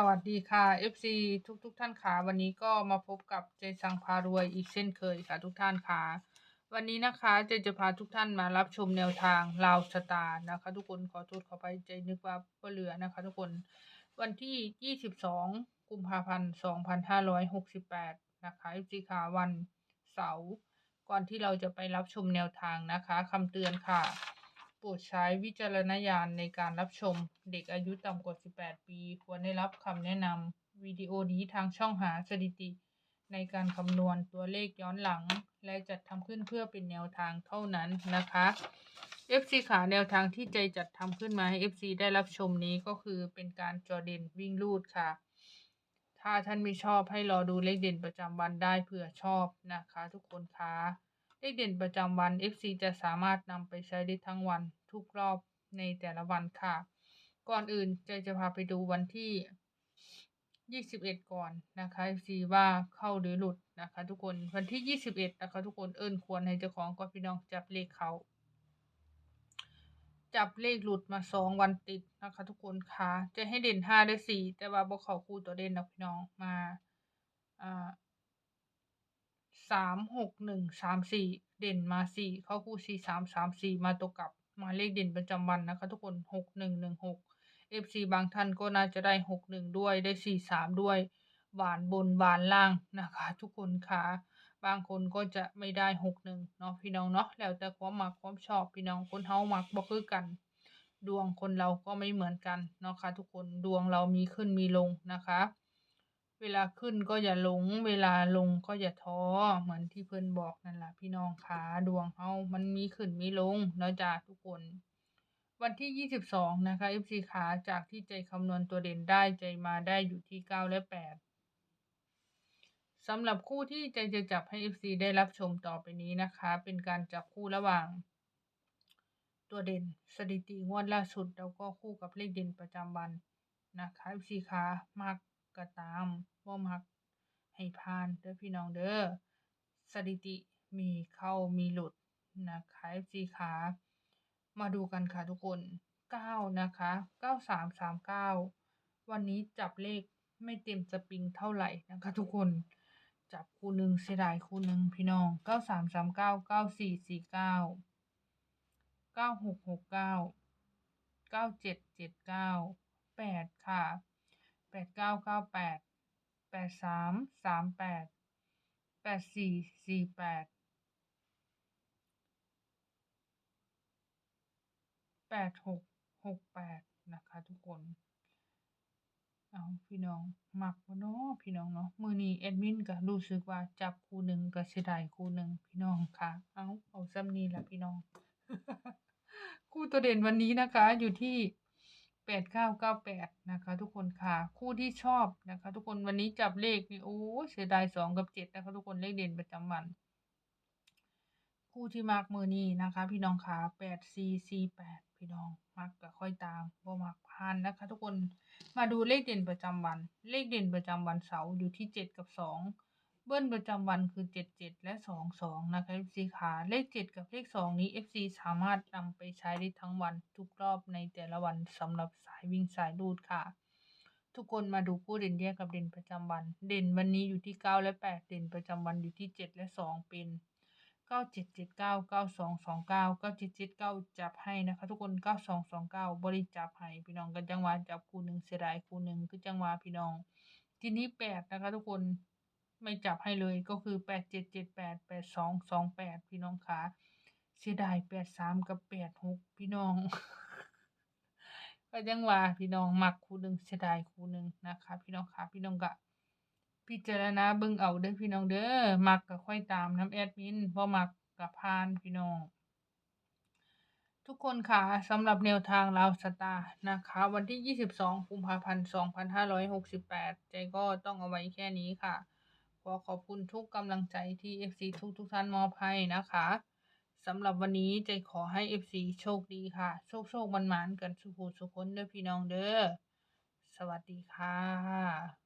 สวัสดีค่ะ FC ทุกทุกๆท่านค่ะวันนี้ก็มาพบกับเจสังพารวยอีกเช่นเคยค่ะทุกท่านค่ะ วันนี้นะคะเจจะพาทุกท่านมารับชมแนวทางลาวสตาร์นะคะ ทุกคนขอโทษขอไปใจนึกว่าเปเหลือนะคะ ทุกคนวันที่ 22 กุมภาพันธ์ 2568 นะคะ FC ค่ะวันเสาร์ก่อนที่เราจะไปรับชมแนวทางนะคะคำเตือนค่ะ โปรดใช้วิจารณญาณในการรับชม เด็กอายุต่ำกว่า 18 ปี ควรได้รับคำแนะนำวิดีโอนี้ทางช่องหาสถิติ ในการคำนวณตัวเลขย้อนหลัง และจัดทำขึ้นเพื่อเป็นแนวทางเท่านั้นนะคะ FC ขาแนวทางที่ใจจัดทำขึ้นมาให้ FC ได้รับชมนี้ก็คือเป็นการจอเด่นวิ่งลูดค่ะ ถ้าท่านไม่ชอบให้รอดูเลขเด่นประจำวันได้เผื่อชอบนะคะ ทุกคนคะ เลขเด่นประจำวัน FC จะสามารถนำไปใช้ได้ทั้งวันทุกรอบในแต่ละวันค่ะ ก่อนอื่นใจจะพาไปดูวันที่ 21 ก่อนนะคะ FC ว่าเข้าหรือหลุดนะคะทุกคนวันที่ 21 นะคะทุกคนเอิ้นควรให้เจ้าของก่อนพี่น้องจับเลขเขาจับเลขหลุดมาสองวันติดนะคะ ทุกคนค่ะจะให้เด่นห้าได้สี่แต่ว่าบ่เขาคู่ตัวเด่นนะพี่น้องมาอ่า สามหกหนึ่งสามสี่เด่นมาสี่เข้าคู่สี่สามสามสี่มาตกกับหมายเลขเด่นประจำวันนะคะทุกคนหกหนึ่งหนึ่งหกเอฟซีบางท่านก็น่าจะได้หกหนึ่งด้วยได้สี่สามด้วยหวานบนหวานล่างนะคะ ทุกคนค่ะบางคนก็จะไม่ได้หกหนึ่งเนาะพี่น้องเนาะแล้วแต่ความมักความชอบพี่น้องคนเฮามักบ่คือกัน ดวงคนเราก็ไม่เหมือนกันเนาะค่ะทุกคนดวงเรามีขึ้นมีลงนะคะ เวลาขึ้นก็อย่าหลง เวลาลงก็อย่าท้อ เหมือนที่เพิ่นบอกนั่นแหละพี่น้องขาดวงเฮามันมีขึ้นมีลงเนาะจ้าทุกคน วันที่ 22 นะคะ FC ขาจากที่ใจคำนวณตัวเด่นได้ใจมาได้อยู่ที่ 9 และ 8สำหรับคู่ที่ใจจะจับให้ FC ได้รับชมต่อไปนี้นะคะ เป็นการจับคู่ระหว่าง ตัวเด่นสถิติงวดล่าสุด แล้วก็คู่กับเลขเด่นประจำวันนะคะ FC ขามัก ก็ตามบ่มักให้ผ่านเด้อพี่น้องเด้อสถิติมีเข้ามีหลุดนะคะ FC ขามาดูกันค่ะทุกคน 9 นะคะ 9339 วันนี้จับเลขไม่เต็มสปริงเท่าไหร่นะคะทุกคนจับคู่หนึ่งเสียดายคู่หนึ่งพี่น้อง 9339 9449เก้าหกหกเก้าเก้าเจ็ดเจ็ดเก้าแปดค่ะ แปดเก้าเก้าแปดแปดสามสามแปดแปดสี่สี่แปดแปดหกหกแปดนะคะทุกคน เอาพี่น้องมักบ่เนาะพี่น้องเนาะมือนี้แอดมินก็รู้สึกว่าจับคู่หนึ่งก็เสียดายคู่หนึ่งพี่น้องค่ะ เอาเอาซ้ำนี้ละพี่น้อง คู่ตัวเด่นวันนี้นะคะอยู่ที่ แปดเก้าเก้าแปดนะคะ ทุกคนค่ะคู่ที่ชอบนะคะ ทุกคนวันนี้จับเลขนี่โอ้เสียดายสองกับเจ็ดนะคะ ทุกคนเลขเด่นประจำวัน คู่ที่มาร์กมือนี้นะคะ พี่น้องค่ะแปดสี่สี่แปดพี่น้องมักก็ค่อยตามบ่มักพานนะคะ ทุกคนมาดูเลขเด่นประจำวัน เลขเด่นประจำวันเสาร์อยู่ที่เจ็ดกับสอง เบิ้ลประจำวันคือเจ็ดเจ็ดและสองสองนะคะ FC ขาเลขเจ็ดกับเลขสองนี้ FC สามารถนำไปใช้ได้ทั้งวันทุกรอบในแต่ละวันสำหรับสายวิ่งสายรูดค่ะ ทุกคนมาดูคู่เด่นแยกกับเด่นประจำวัน เด่นวันนี้อยู่ที่เก้าและแปดเด่นประจำวันอยู่ที่เจ็ดและสองเป็นเก้าเจ็ดเจ็ดเก้าเก้าสองสองเก้าเก้าเจ็ดเจ็ดเก้าจับให้นะคะ ทุกคนเก้าสองสองเก้าบริจับให้พี่น้องกันจังหวะจับคู่หนึ่งเสียดายคู่หนึ่งคือจังหวะพี่น้อง ทีนี้แปดนะคะทุกคน ไม่จับให้เลยก็คือแปดเจ็ดเจ็ดแปดแปดสองสองแปดพี่น้องคะเสียดายแปดสามกับแปดหกพี่น้อง ก็ยังว่าพี่น้องมักคู่หนึ่งเสียดายคู่หนึ่งนะคะ พี่น้องค่ะพี่น้องกะพิจารณาเบิ่งเอาเด้อพี่น้องเด้อมักก็ค่อยตามน้ำแอดมินบ่มักกับพานพี่น้อง ทุกคนค่ะสำหรับแนวทางลาวสตาร์นะคะ วันที่ 22กุมภาพันธ์2568 ใจก็ต้องเอาไว้แค่นี้ค่ะ ขอขอบคุณทุกกำลังใจที่ FC ทุกทุกท่านมอบให้นะคะสำหรับวันนี้ใจขอให้ FC โชคดีค่ะ โชคโชคมันมันกันสุขสุขคนเด้อพี่น้องเด้อสวัสดีค่ะ